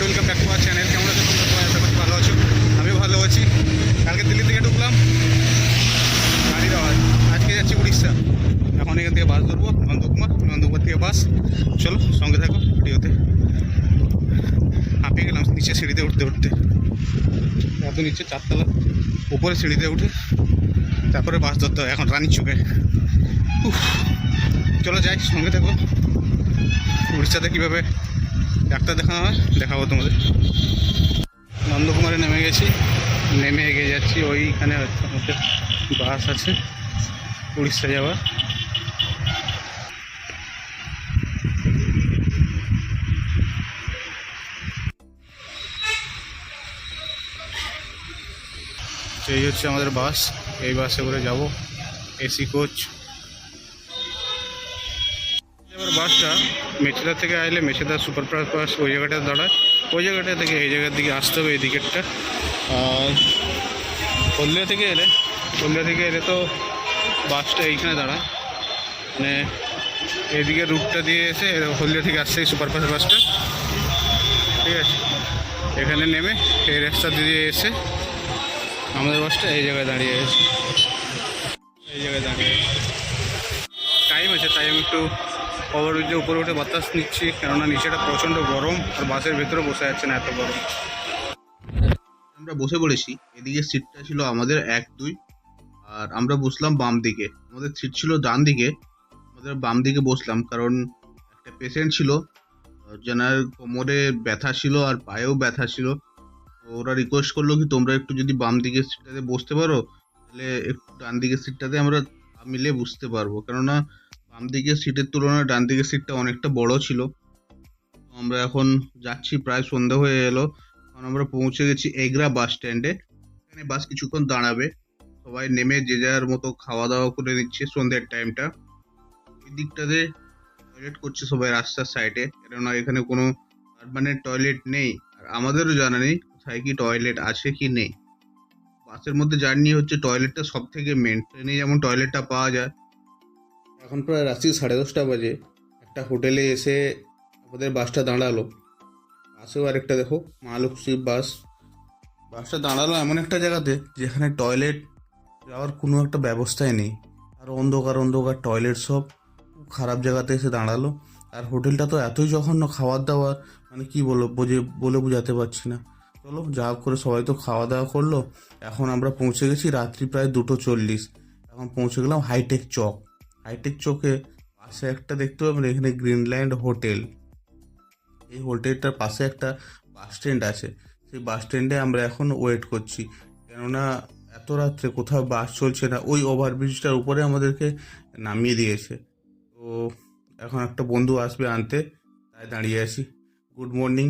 And welcome back to our channel কেমন আছো তোমরা? সবাই আশা করছি ভালো আছো। আমিও ভালো আছি। কালকে দিল্লি থেকে ঢুকলাম। গাড়ির আওয়াজ। আজকে যাচ্ছি উড়িষ্যা। এখন এখান থেকে বাস ধরবো। নন্দকুমার নন্দকুমার থেকে বাস। চলো, সঙ্গে থাকো ভিডিওতে। হাঁপিয়ে গেলাম নিচে সিঁড়িতে উঠতে উঠতে। এত নিচে চারতলা। উপরে সিঁড়িতে উঠে তারপরে বাস ধরতে হয়। এখন রানী চুকে চলো যাই, সঙ্গে থাকো। উড়িষ্যাতে কীভাবে ডাক্তার দেখানো হয়, দেখাবো তোমাদের। নন্দকুমারে নেমে গেছি। নেমে এগিয়ে যাচ্ছি, ওইখানে আমাদের বাস আছে, উড়িষ্যা যাওয়ার। এই হচ্ছে আমাদের বাস, এই বাসে করে যাব। এসি কোচ বাসটা মেছেদা থেকে আসলে মেছেদা সুপারফাস্ট বাস ওই জায়গাটা দাঁড়ায়। ওই জায়গাটা থেকে এই জায়গার দিকে আসতে হবে, এই দিকেরটা। আর হলদিয়া থেকে এলে, হলদিয়া থেকে এলে তো বাসটা এইখানে দাঁড়ায়। মানে এইদিকে রুটটা দিয়ে এসে হলদিয়া থেকে আসছে এই সুপারফাস্ট বাসটা ঠিক আছে? এখানে নেমে এই রাস্তা দিয়ে এসে আমাদের বাসটা এই জায়গায় দাঁড়িয়ে আছে। এই জায়গায় দাঁড়িয়ে টাইম আছে তাই আমি একটু ওভারব্রিজে উপরে উঠে বাতাস নিচ্ছি, কেননা নিচেটা প্রচণ্ড গরম আর বাসের ভেতরে বসে যাচ্ছে না এত গরম। আমরা বসে পড়েছি, এদিকে সিটটা ছিল আমাদের এক, দুই, আর আমরা বসলাম বাম দিকে। আমাদের সিট ছিল ডান দিকে, আমাদের বাম দিকে বসলাম, কারণ একটা পেশেন্ট ছিল যেনার কোমরে ব্যথা ছিল আর পায়েও ব্যথা ছিল। ওরা রিকোয়েস্ট করল কি, তোমরা একটু যদি বাম দিকের সিটটাতে বসতে পারো, তাহলে একটু ডান দিকের সিটটাতে আমরা মিলে বুঝতে পারব। কেননা বাম দিকের সিটের তুলনায় ডান দিকের সিটটা অনেকটা বড় ছিল। আমরা এখন যাচ্ছি, প্রায় সন্ধ্যা হয়ে এলো। এখন আমরা পৌঁছে গেছি এগরা বাস স্ট্যান্ডে। এখানে বাস কিছুক্ষণ দাঁড়াবে। সবাই নেমে যে যার মতো খাওয়া দাওয়া করে নিচ্ছে সন্ধ্যের টাইমটা। এই দিকটাতে টয়লেট করছে সবাই রাস্তার সাইডে কেননা এখানে কোনো পারমানেন্ট টয়লেট নেই। আর আমাদেরও জানা নেই কোথায় কি টয়লেট আছে কি নেই। বাসের মধ্যে জার্নি হচ্ছে টয়লেটটা সব থেকে মেন ট্রেনে যেমন টয়লেটটা পাওয়া যায় এখন প্রায় রাত্রি সাড়ে দশটা বাজে। একটা হোটেলে এসে আমাদের বাসটা দাঁড়াল। বাসেও আরেকটা দেখো মহালক্ষ্মী বাস। বাসটা দাঁড়াল এমন একটা জায়গাতে যেখানে টয়লেট যাওয়ার কোনো একটা ব্যবস্থাই নেই। আর অন্ধকার অন্ধকার টয়লেট সব খারাপ জায়গাতে এসে দাঁড়াল। আর হোটেলটা তো এতই জঘন্য খাবার দাবার মানে কি বলো বোঝে, বলে বোঝাতে পারছি না। চলো, যা করে সবাই তো খাওয়া দাওয়া করল। এখন আমরা পৌঁছে গেছি রাত্রি প্রায় দুটো চল্লিশ। এখন পৌঁছে গেলাম হাইটেক চক। হাইটেক চোখে পাশে একটা দেখতে পাবেন, এখানে গ্রিনল্যান্ড হোটেল। এই হোটেলটার পাশে একটা বাস স্ট্যান্ড আছে। সেই বাস স্ট্যান্ডে আমরা এখন ওয়েট করছি। কেননা এত রাত্রে কোথাও বাস চলছে না, ওই ওভারব্রিজটার উপরে আমাদেরকে নামিয়ে দিয়েছে। তো এখন একটা বন্ধু আসবে আনতে, তাই দাঁড়িয়ে আছি। Good morning.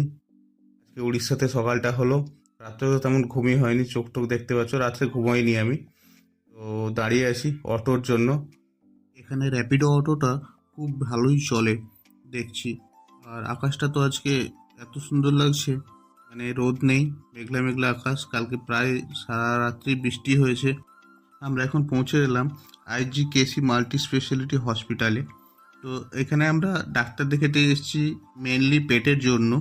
আজকে উড়িষ্যাতে সকালটা হলো। রাত্রে তো তেমন ঘুমিয়ে হয়নি চোখ টোক দেখতে পাচ্ছ, রাত্রে ঘুমাইনি আমি। তো দাঁড়িয়ে আছি অটোর জন্য। এখানে র্যাপিডো অটোটা খুব ভালোই চলে, দেখছি। আর আকাশটা তো আজকে এত সুন্দর লাগছে মানে রোদ নেই, মেঘলা মেঘলা আকাশ, কালকে প্রায় সারা রাত্রি বৃষ্টি হয়েছে। আমরা এখন পৌঁছে গেলাম আইজি কেসি মাল্টি স্পেশালিটি হসপিটালে তো এখানে আমরা ডাক্তার দেখাতে এসেছি মেনলি পেটের জন্য,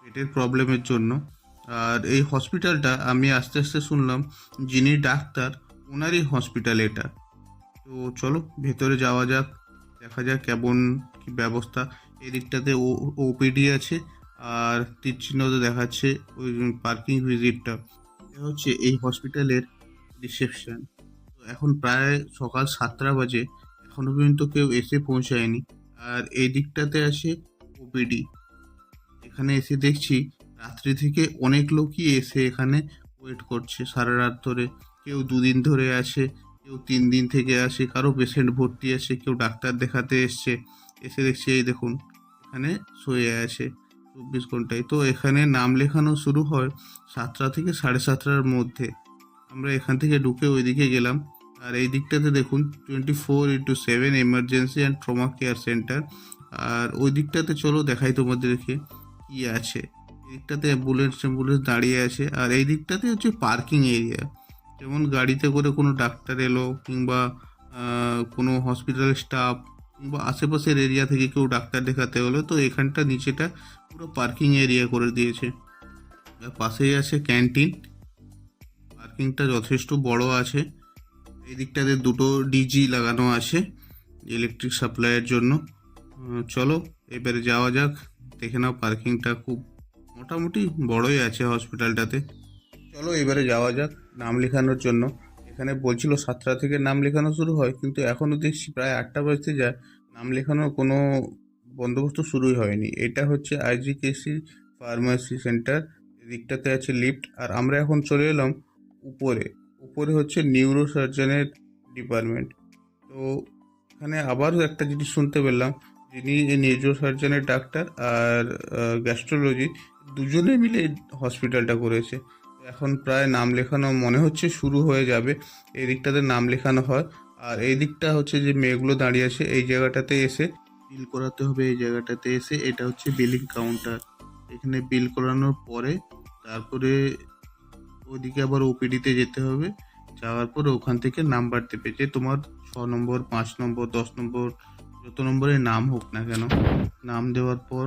পেটের প্রবলেমের জন্য। আর এই হসপিটালটা আমি আস্তে আস্তে শুনলাম যিনি ডাক্তার, ওনারই হসপিটাল এটা। তো চলো, ভেতরে যাওয়া যাক, দেখা যাক কেমন কি ব্যবস্থা। এই দিকটাতে ওপিডি আছে, আর তীর চিহ্নতে দেখাচ্ছে ওই পার্কিং ভিজিটটা এটা হচ্ছে এই হসপিটালের রিসেপশন তো এখন প্রায় সকাল সাতটা বাজে, এখনও পর্যন্ত কেউ এসে পৌঁছায়নি। আর এই দিকটাতে আছে ওপিডি। এখানে এসে দেখছি রাত্রি থেকে অনেক লোকই এসে এখানে ওয়েট করছে সারা রাত ধরে। কেউ দুদিন ধরে আছে কেউ তিন দিন থেকে আসে, কারও পেশেন্ট ভর্তি আছে কেউ ডাক্তার দেখাতে এসছে। এসে দেখছি, এই দেখুন, এখানে শুয়ে আছে চব্বিশ ঘন্টায়। তো এখানে নাম লেখানো শুরু হয় সাতটা থেকে সাড়ে সাতটার মধ্যে। আমরা এখান থেকে ঢুকে ওইদিকে গেলাম। আর এই দিকটাতে দেখুন twenty four into seven emergency and trauma care centre আর ওই দিকটাতে চলো, দেখাই তোমাদেরকে কি আছে। এই দিকটাতে অ্যাম্বুলেন্স অ্যাম্বুলেন্স দাঁড়িয়ে আছে। আর এই দিকটাতে হচ্ছে পার্কিং এরিয়া যেমন গাড়িতে করে কোনো ডাক্তার এলো কিংবা কোনো হসপিটালের স্টাফ কিংবা আশেপাশের এরিয়া থেকে কেউ ডাক্তার দেখাতে হলো তো এখানটা নিচেটা পুরো পার্কিং এরিয়া করে দিয়েছে। পাশেই আছে ক্যান্টিন পার্কিংটা যথেষ্ট বড় আছে। এই দিকটাতে দুটো ডিজি লাগানো আছে ইলেকট্রিক সাপ্লাইয়ের জন্য। চলো, এবারে যাওয়া যাক। দেখে নাও পার্কিংটা খুব মোটামুটি বড়ই আছে হসপিটালটাতে চলো এবারে যাওয়া যাক নাম লেখানোর জন্য। এখানে বলছিল সাতটা থেকে নাম লেখানো শুরু হয়, কিন্তু এখনও দেখছি প্রায় আটটা বাজতে যায়। নাম লেখানোর কোনো বন্দোবস্ত শুরুই হয়নি। এটা হচ্ছে আইজিকেসি ফার্মাসি সেন্টার। এদিকটাতে আছে লিফট। আর আমরা এখন চলে এলাম উপরে। উপরে হচ্ছে নিউরো সার্জনের ডিপার্টমেন্ট। তো এখানে আবারও একটা জিনিস শুনতে পেলাম, যিনি নিউরো সার্জনের ডাক্তার আর গ্যাস্ট্রোলজি, দুজনে মিলে হসপিটালটা করেছে। এখন প্রায় নাম লেখানো মনে হচ্ছে শুরু হয়ে যাবে। এই দিকটাতে নাম লেখানো হয়। আর এই দিকটা হচ্ছে যে মেয়েগুলো দাঁড়িয়ে আছে, এই জায়গাটাতে এসে বিল করাতে হবে, এই জায়গাটাতে এসে এটা হচ্ছে বিলিং কাউন্টার। এখানে বিল করানোর পরে তারপরে ওইদিকে আবার ওপিডিতে যেতে হবে। যাওয়ার পরে ওখান থেকে নাম্বার দেবে যে তোমার ছ নম্বর, পাঁচ নম্বর, দশ নম্বর, যত নম্বরে নাম হোক না কেন, নাম দেওয়ার পর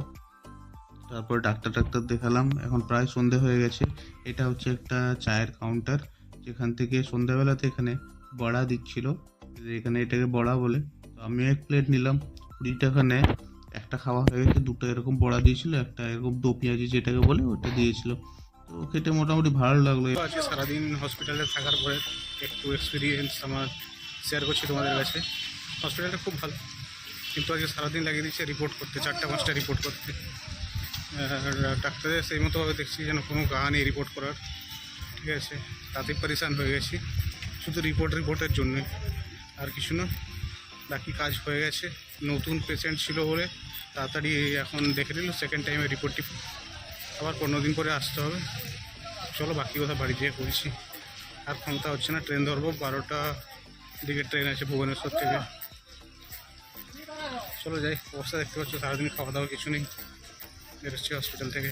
তারপর ডাক্তার ডাক্তার দেখালাম, এখন প্রায় সন্ধে হয়ে গেছে। এটা হচ্ছে একটা চায়ের কাউন্টার যেখান থেকে সন্ধ্যাবেলাতে এখানে বড়া দিচ্ছিল। এখানে এটাকে বড়া বলে। তো আমি এক প্লেট নিলাম, কুড়ি টাকা নেয়। একটা খাওয়া হয়ে গেছে, দুটো এরকম বড়া দিয়েছিল, একটা এরকম দো পেঁয়াজি যেটাকে বলে ওটা দিয়েছিল। তো খেতে মোটামুটি ভালো লাগল। আজকে সারাদিন হসপিটালে থাকার পরে একটু এক্সপিরিয়েন্স আমার শেয়ার করছি তোমাদের কাছে। হসপিটালটা খুব ভালো, কিন্তু আজকে সারাদিন লাগিয়ে দিচ্ছে রিপোর্ট করতে, চারটা, পাঁচটা রিপোর্ট করতে। আর ডাক্তারের সেই মতোভাবে দেখছি যেন কোনো গা নেই রিপোর্ট করার। ঠিক আছে? তাতে পরেশান হয়ে গেছি। শুধু রিপোর্ট রিপোর্টের জন্যে। আর কিছু না। বাকি কাজ হয়ে গেছে। নতুন পেশেন্ট ছিল বলে তাড়াতাড়ি এখন দেখে নিল। সেকেন্ড টাইমে রিপোর্টটি আবার পনেরো দিন পরে আসতে হবে। চলো বাকি কথা বাড়ি যেয়ে করছি। আর ক্ষমতা হচ্ছে না। ট্রেন ধরবো। বারোটা দিকে ট্রেন আছে ভুবনেশ্বর থেকে। চলো যাই। অবস্থা দেখতে পাচ্ছ, সারাদিন খাওয়া দাওয়া কিছু নেই। বেরোচ্ছি হসপিটাল থেকে।